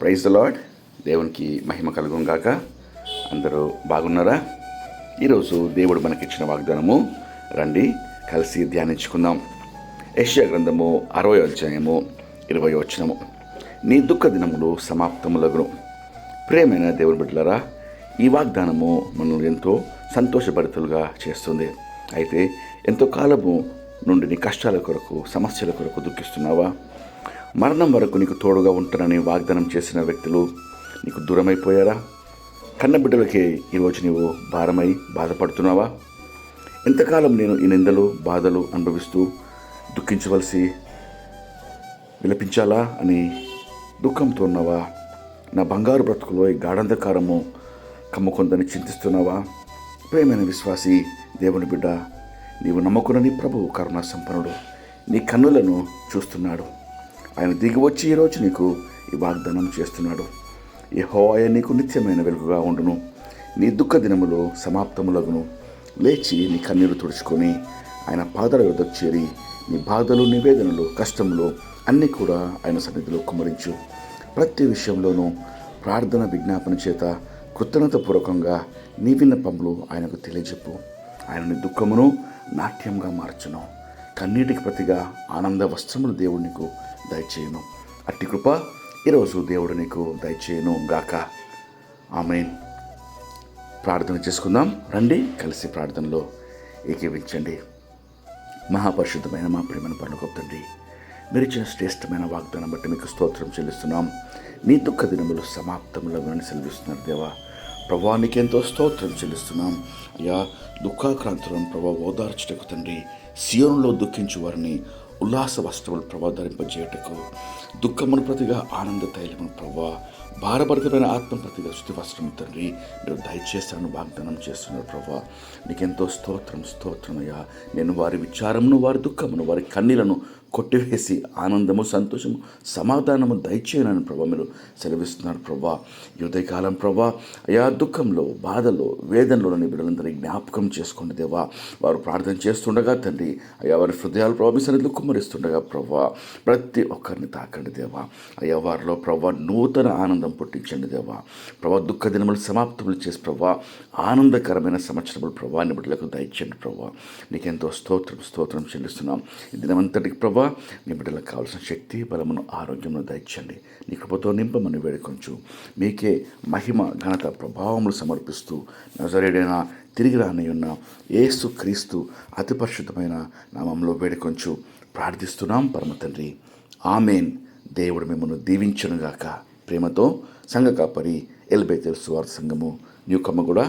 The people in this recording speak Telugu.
ప్రైజ్ ద లాడ్ దేవునికి మహిమ కలుగును గాక. అందరూ బాగున్నారా? ఈరోజు దేవుడు మనకిచ్చిన వాగ్దానము రండి కలిసి ధ్యానించుకుందాం. యష్యా గ్రంథము అరవై అధ్యాయము ఇరవై వచనము. నీ దుఃఖ దినములు సమాప్తములగును. ప్రేమైన దేవుని బిడ్డలరా ఈ వాగ్దానము మనల్ని ఎంతో సంతోషభరితులుగా చేస్తుంది. అయితే ఎంతో కాలము నుండి నీ కష్టాల కొరకు సమస్యల కొరకు దుఃఖిస్తున్నావా? మరణం వరకు నీకు తోడుగా ఉంటానని వాగ్దానం చేసిన వ్యక్తులు నీకు దూరమైపోయారా? కన్నబిడ్డలకే ఈరోజు నీవు భారమై బాధపడుతున్నావా? ఎంతకాలం నేను ఈ నిందలు బాధలు అనుభవిస్తూ దుఃఖించవలసి విలపించాలా అని దుఃఖంతో ఉన్నావా? నా బంగారు బ్రతుకులో ఈ గాఢంధకారము కమ్ముకుందని చింతిస్తున్నావా? ప్రేమైన విశ్వాసి దేవుని బిడ్డ నీవు నమ్మకునని ప్రభువు కరుణా సంపన్నుడు నీ కన్నులను చూస్తున్నాడు. ఆయన దిగి వచ్చి ఈరోజు నీకు ఈ వాగ్దానం చేస్తున్నాడు. ఈ హోయ నీకు నిత్యమైన వెలుగుగా ఉండును. నీ దుఃఖ దినములు సమాప్తములగును. లేచి నీ కన్నీరు తుడుచుకొని ఆయన పాదల యొద్దకు చేరి నీ బాధలు నివేదనలు కష్టములు అన్నీ కూడా ఆయన సన్నిధిలో కుమ్మరించు. ప్రతి విషయంలోనూ ప్రార్థన విజ్ఞాపన చేత కృతజ్ఞతపూర్వకంగా నీ విన్నపములు ఆయనకు తెలియజెప్పు. ఆయన నీ దుఃఖమును నాట్యంగా మార్చును. కన్నీటికి ప్రతిగా ఆనంద వస్త్రములు దేవుడు నీకు దయచేయను. అట్టి కృప ఈరోజు దేవుడు నీకు దయచేయను గాక. ఆమె ప్రార్థన చేసుకుందాం. రండి కలిసి ప్రార్థనలో ఏకీవించండి మహాపరిశుద్ధమైన మా ప్రేమను పనులు మీరు ఇచ్చిన శ్రేష్టమైన వాగ్దానం బట్టి మీకు స్తోత్రం చెల్లిస్తున్నాం. నీ దుఃఖ దినములు సమాప్తములను సెలవిస్తున్నారు దేవా. ప్రభానికి ఎంతో స్తోత్రం చెల్లిస్తున్నాం. అయ్యా దుఃఖాక్రాంతులను ప్రభా ఓదార్చుటకు తండ్రి సియోనులో దుఃఖించు వారిని ఉల్లాస వస్త్రములు ప్రభా ధరింపజేయటకు దుఃఖమును ప్రతిగా ఆనంద తైలమును ప్రభా భారభరితమైన ఆత్మ ప్రతిగా శుద్ధి తండ్రి మీరు దయచేస్తాను వాగ్దానం చేస్తున్నారు ప్రభా. నీకెంతో స్తోత్రం స్తోత్రమయ్యా. నేను వారి విచారమును వారి దుఃఖమును వారి కన్నీలను కొట్టివేసి ఆనందము సంతోషము సమాధానము దయచేయనని ప్రభా మీరు సెలవిస్తున్నారు ప్రభా. యుదయకాలం ప్రభా అయా దుఃఖంలో బాధలో వేదనలోని బిడ్డలందరినీ జ్ఞాపకం చేసుకోండి దేవా. వారు ప్రార్థన చేస్తుండగా తండ్రి అయ్యా వారి హృదయాలు ప్రభా సన్నిధిలో కుమ్మరిస్తుండగా ప్రభా ప్రతి ఒక్కరిని తాకండి దేవా. అయ్యా వారిలో ప్రభా నూతన ఆనందం పుట్టించండి దేవా. ప్రభా దుఃఖ దినములు సమాప్తములు చేసి ప్రభా ఆనందకరమైన సంవత్సరములు ప్రభా నిబిడలకు దయచండి దయచేయండి ప్రభా. నీకెంతో స్తోత్రం స్తోత్రం చెల్లిస్తున్నాం. ఈ దినమంతటికి ప్రభా నిబిడలకు కావాల్సిన శక్తి బలమును ఆరోగ్యమును దయచండి నీ కృపతో నింపమని వేడుకొంచు. మీకే మహిమ ఘనత ప్రభావములు సమర్పిస్తూ నజరేడైన తిరిగి రానియున్న ఏసు క్రీస్తు అతి పరిశుద్ధమైన నామంలో వేడుకొంచు. ప్రార్థిస్తున్నాం పరమ తండ్రి. ఆమెన్. దేవుడు మిమ్మల్ని దీవించునుగాక. ప్రేమతో సంఘ కాపరి ఎల్బైతెల్ సువార్త సంఘము న్యూ కమ్మగూడ